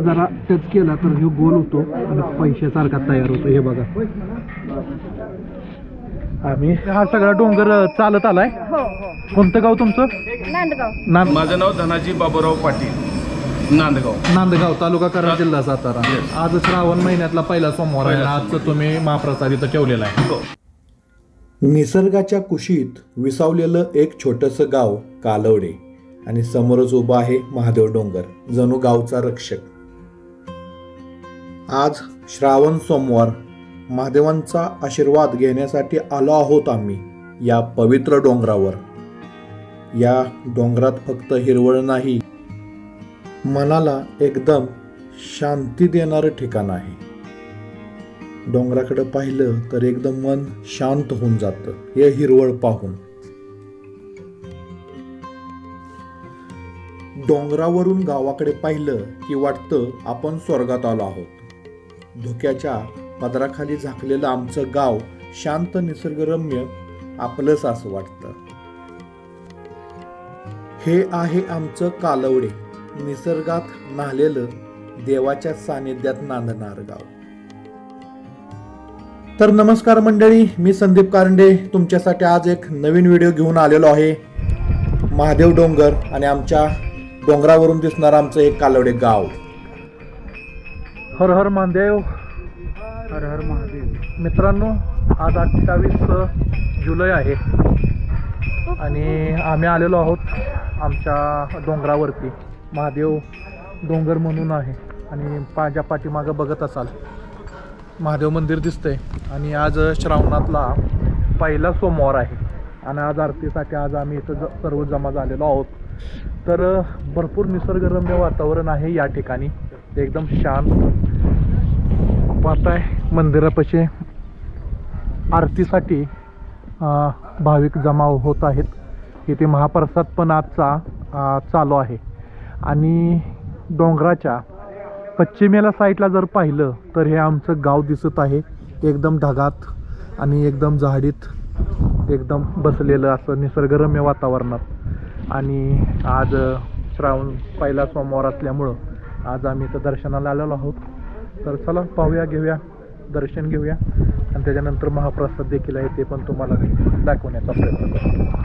जरा टच केला तर हे गोल होतो आणि पैशासारखा तयार होतो. हे बघा. आम्ही हा सगळा डोंगर चालत आलाय. हो हो. कोणतं गाव तुमचं? नांदगाव. नांद माझं नाव धनाजी बाबूराव पाटील. नांदगाव. नांदगाव तालुका कराड जिल्हा सातारा. आज श्रावण महिन्यातला पहिला सोमवार आहे आणि आजचं तुम्ही महाप्रसाद इथं ठेवलेला आहे. हो. निसर्गाच्या कुशीत विसावलेलं एक छोटंसं गाव कालवडे आणि समोरच उभा आहे महादेव डोंगर जणू गावचा रक्षक. आज श्रावण सोमवार महादेवांचा आशीर्वाद घेण्यासाठी आलो आहोत आम्ही या पवित्र डोंगरावर. या डोंगरात फक्त हिरवळ नाही मनाला एकदम शांती देणारं ठिकाण आहे. डोंगराकडे पाहिलं तर एकदम मन शांत होऊन जातं हे हिरवळ पाहून. डोंगरावरून गावाकडे पाहिलं की वाटतं आपण स्वर्गात आलो आहोत. धुक्याच्या पदराखाली झाकलेलं आमचं गाव शांत निसर्गरम्य आपलंच असं वाटतं. हे आहे आमचं कालवडे निसर्गात न्हालेलं देवाच्या सानिध्यात नांदणार गाव. तर नमस्कार मंडळी मी संदीप कारंडे. तुमच्यासाठी आज एक नवीन व्हिडिओ घेऊन आलेलो आहे. महादेव डोंगर आणि आमच्या डोंगरावरून दिसणार आमचं एक कालवडे गाव. हर हर महादेव हर हर महादेव. मित्रांनो आज अठ्ठावीस जुलै आहे. आणि आम्ही आलेलो आहोत आमच्या डोंगरावरती. महादेव डोंगर म्हणून आहे. आणि माझ्या पाठीमागं बघत असाल. महादेव मंदिर दिसतंय. आणि आज श्रावणातला पहिला सोमवार आहे. आणि आज आरतीसाठी आज आम्ही इथं ज सर्व जमा झालेलो आहोत. तर भरपूर निसर्गरम्य वातावरण आहे या ठिकाणी. एकदम शांत पाहताय मंदिरापाशी आरतीसाठी भाविक जमा होत आहेत. इथे महाप्रसाद पण आजचा चालू आहे. आणि डोंगराच्या पश्चिमेला साईडला जर पाहिलं तर हे आमचं गाव दिसत आहे. एकदम ढगात आणि एकदम झाडीत एकदम बसलेलं असं निसर्गरम्य वातावरणात. आणि आज श्रावण पहिला सोमवार असल्यामुळं आज आम्ही इथं दर्शनाला आलेलो आहोत. तर चला पाहूया घेऊया दर्शन घेऊया. आणि त्याच्यानंतर महाप्रसाद देखील आहे ते पण तुम्हाला दाखवण्याचा प्रयत्न करतो.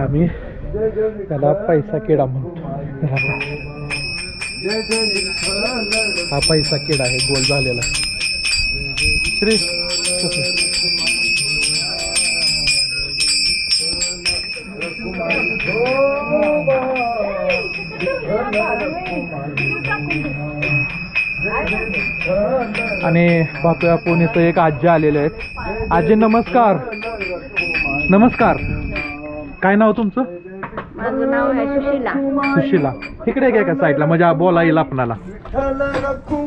आम्ही त्याला पैसा किडा म्हणतो. हा पैसा किडा आहे गोल झालेला श्री आणि पाहतोय आपण इथं एक आजी आलेले आहेत. आजी नमस्कार. नमस्कार. काय नाव तुमचं? माझं नाव आहे सुशीला. सुशीला. इकडे काय का साईडला म्हणजे बोला येईल आपणाला.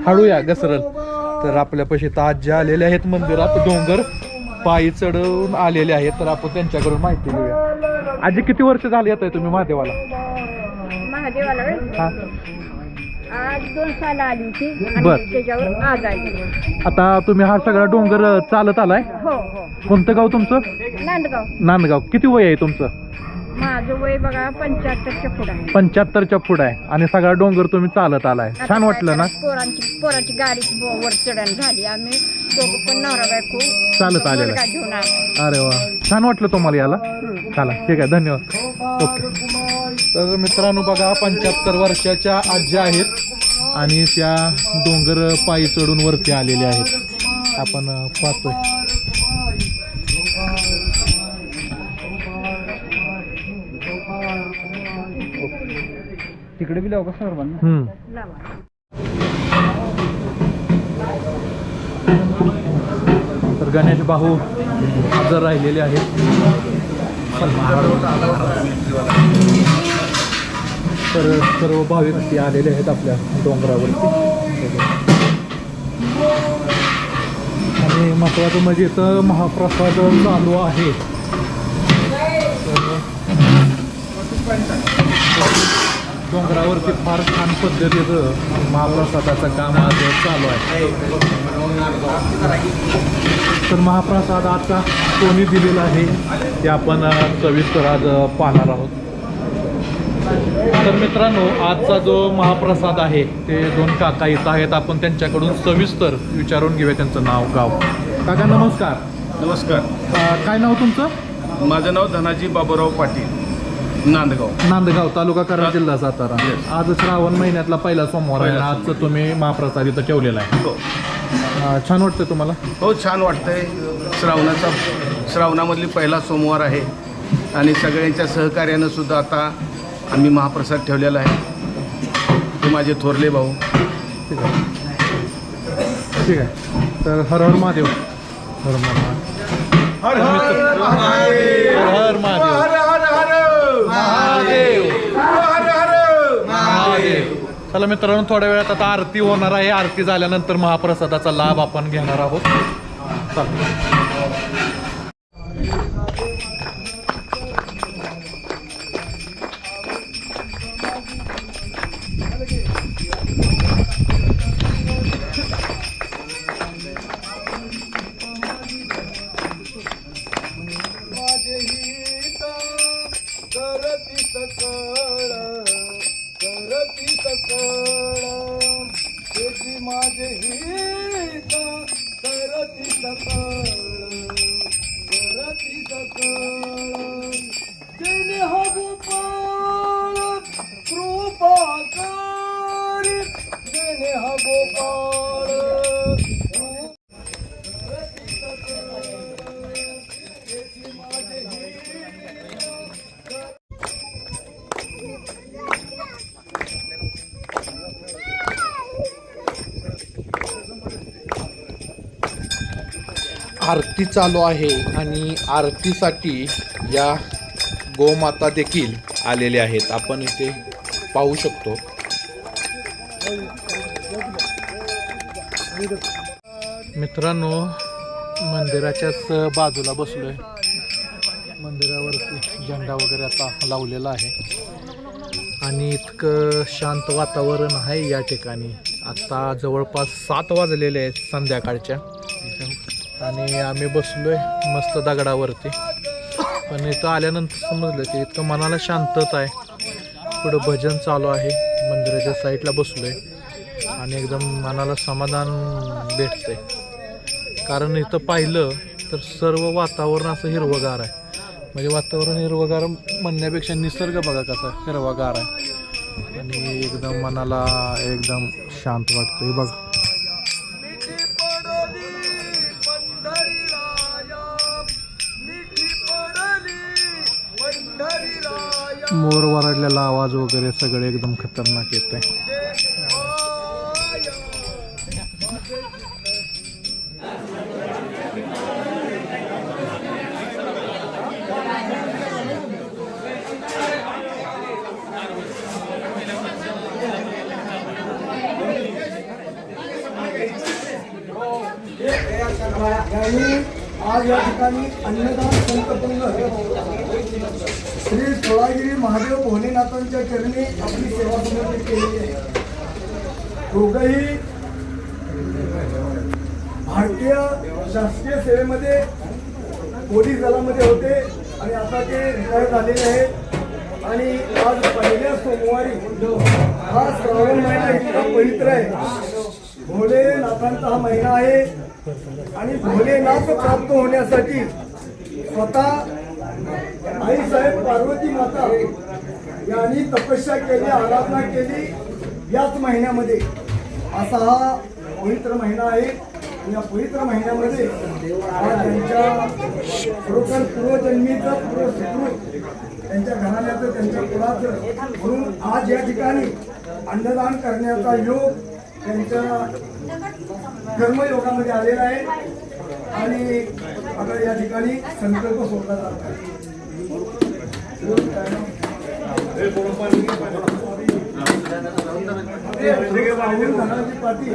हळूया घसरल. तर आपल्यापाशी तर आजी आलेले आहेत मंदिरात डोंगर पायी चढवून आलेले आहेत. तर आपण त्यांच्याकडून माहिती घेऊया. आजी किती वर्ष झाली येत आहे तुम्ही महादेवाला? महादेवाला? हा. आज दोन साल आली होती बर. आणि त्याच्यावर आज आली. आता तुम्ही हा सगळा डोंगर चालत आलाय? हो हो. कोणतं गाव तुमचं? नांदगाव. नांदगाव. किती वय आहे तुमचं? माझं वय बघा पंच्याहत्तरच्या पुढे आहे. पंच्याहत्तरच्या पुढे आहे. आणि सगळा डोंगर तुम्ही चालत आलाय. आता छान वाटलं ना? पोरांची पोराची गाडी ब- वर चढण झाली. आम्ही दोघं पण नवरा बायको चालत आलेलं मुलगा आहे. घेऊन आला. अरे वा. छान वाटलं तुम्हाला याला चला ठीक आहे धन्यवाद. ओके. तर मित्रांनो बघा पंच्याहत्तर वर्षाच्या आज्या आहेत आणि त्या डोंगर पायी चढून वरती आलेल्या आहेत. आपण पाहतोय. तिकडे बी लावू का सर्वांना तर गणेश भाऊ हजर राहिलेले आहेत. तर सर्व भाविक ते आलेले आहेत आपल्या डोंगरावरती. आणि महत्त्वाचं म्हणजे इथं महाप्रसाद चालू आहे. डोंगरावरती फार छान पद्धतीचं महाप्रसादाचं काम आज चालू आहे. तर महाप्रसाद आता कोणी दिलेला आहे ते आपण सविस्तर आज पाहणार आहोत. तर मित्रांनो आजचा जो महाप्रसाद आहे ते दोन काका इथं आहेत. आपण त्यांच्याकडून सविस्तर विचारून घेऊया त्यांचं नाव गाव. काका नमस्कार. नमस्कार. काय नाव तुमचं? माझं नाव धनाजी बाबूराव पाटील. नांदगाव. नांदगाव तालुका कराड जिल्हा सातारा. Yes. आज श्रावण महिन्यातला पहिला सोमवार आहे पहिला आजचं तुम्ही महाप्रसाद इथं ठेवलेला आहे. हो. अ, छान वाटतं तुम्हाला? हो छान वाटतंय. श्रावणाचा श्रावणामधली पहिला सोमवार आहे. आणि सगळ्यांच्या सहकार्यानं सुद्धा आता आम्ही महाप्रसाद ठेवलेला आहे. ते माझे थोरले भाऊ. ठीक आहे. ठीक आहे. तर हर हर महादेव. हर हर महादेव. हर हर महादेव. चला मित्रांनो थोड्या वेळात आता आरती होणार आहे. आरती झाल्यानंतर महाप्रसादाचा लाभ आपण घेणार आहोत. चला करती आरती चालू आहे आणि आरतीसाठी या गोमाता देखील आलेल्या आहेत. आपण इथे पाहू शकतो. मित्रांनो मंदिराच्याच बाजूला बसलोय. मंदिरावरती झेंडा वगैरे आता लावलेला आहे. आणि इतकं शांत वातावरण आहे या ठिकाणी. आता जवळपास सात वाजलेले आहेत संध्याकाळच्या. आणि आम्ही बसलोय मस्त दगडावरती. पण इथं आल्यानंतर समजलं की इतकं मनाला शांतता आहे. पुढं भजन चालू आहे. मंदिराच्या साईडला बसलोय. आणि एकदम मनाला समाधान भेटतंय. कारण इथं पाहिलं तर सर्व वातावरण असं हिरवगार आहे. म्हणजे वातावरण हिरवगार म्हणण्यापेक्षा निसर्ग बघा कसा हिरवागार आहे. आणि एकदम मनाला एकदम शांत वाटतं हे बघा. मोर वरडलेला आवाज वगैरे सगळे एकदम खतरनाक येत आहे Yeah. आज या ठिकाणी अन्नदान संतपंग श्री सोळागिरी महादेव भोलेनाथांच्या चरणी आपली सेवा समर्पित केलेली आहे. दोघही भारतीय शासकीय सेवेमध्ये पोलीस दलामध्ये होते आणि आता ते रिटायर झालेले आहेत आणि आज पहिल्या सोमवारी हा श्रावण महिना इतका पवित्र आहे. भोलेनाथांचा हा महिना आहे आणि भोलेनाथ प्राप्त होण्यासाठी स्वतः आईसाहेब पार्वती माता यांनी तपस्या केली आराधना केली याच महिन्यामध्ये. असा हा पवित्र महिना आहे. या पवित्र महिन्यामध्ये हा त्यांच्या खरोखर पूर्वजन्मीचं पूर्वसुकृत त्यांच्या घराण्याचं त्यांच्या कुळाचं म्हणून आज या ठिकाणी अन्नदान करण्याचा योग त्यांच्या कर्मयोगामध्ये आलेला आहे. आणि आता या ठिकाणी संकल्प सोडला जात आहे. पाटील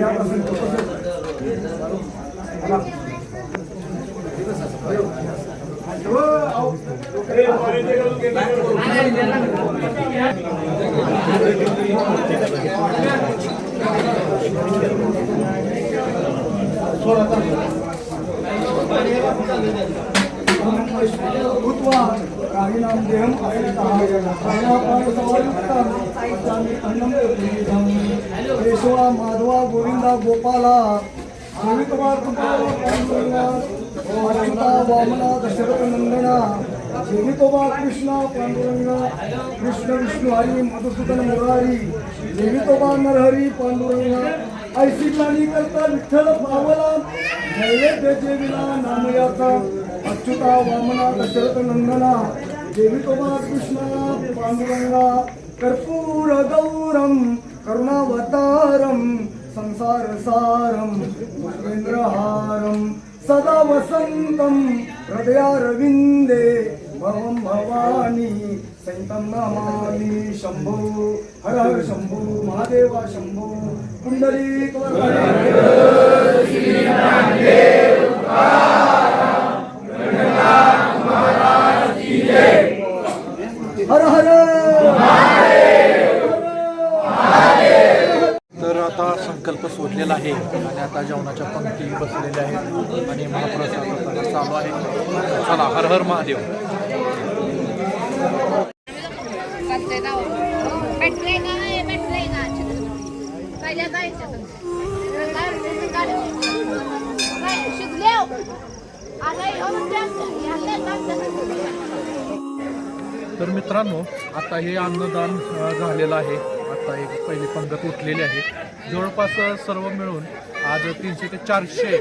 या संकल्प हो, केशवा माधवा गोविंदा गोपाला गोविन्दवा वामना दशरथ नंदना जेवितोबा देवितोबा कृष्णा पांडुरंगा कृष्ण विष्णू हरी मधुसूदन मुरारी देवितोबा नरहरी पांडुरंगा ऐशी प्राणी करता विठ्ठल पावला नैवेद्य जेविला नामयाचा अच्युता वामना दशरथ नंदना देवितोबा कृष्णा पांडुरंगा कर्पूर गौरम करुणावतारम संसार सारम पुष्पेंद्रहारम सदा वसंतम हृदयारविंदे भवं भवानी सैतं नमामि शंभो हर हर शंभो महादेवा शंभो पुंडलीक हर हर तर आता संकल्प सोडलेला आहे आणि आता जेवणाच्या पंक्ती बसलेल्या आहेत आणि महाप्रसाद चालू आहे. चला हर हर महादेव भेटले का भेटले का पहिल्या जायचं शिकले तर. मित्रांनो आता हे अन्नदान झालेलं आहे. आता एक पहिली पंगत उठलेली आहे. जवळपास सर्व मिळून आज तीनशे ते चारशे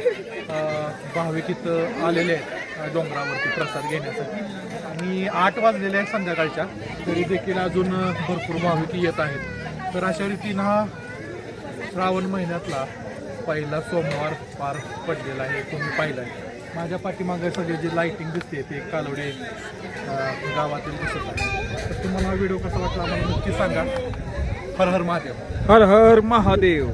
भाविक इथं आलेले आहेत डोंगरावरती प्रसाद घेण्यासाठी. आणि आठ वाजलेले आहेत संध्याकाळच्या. तरी देखील अजून भरपूर भाविक येत आहेत. तर अशा रीतीनं हा श्रावण महिन्यातला पहिला सोमवार पार पडलेला आहे तुम्ही पाहिला आहे माझ्या पाठीमागे सगळे जे लाईटिंग दिसते ते कालवडे गावातील दिसत आहे. तर तुम्हाला हा व्हिडिओ कसा वाटला मला नक्की सांगा. हर हर महादेव. हर हर महादेव.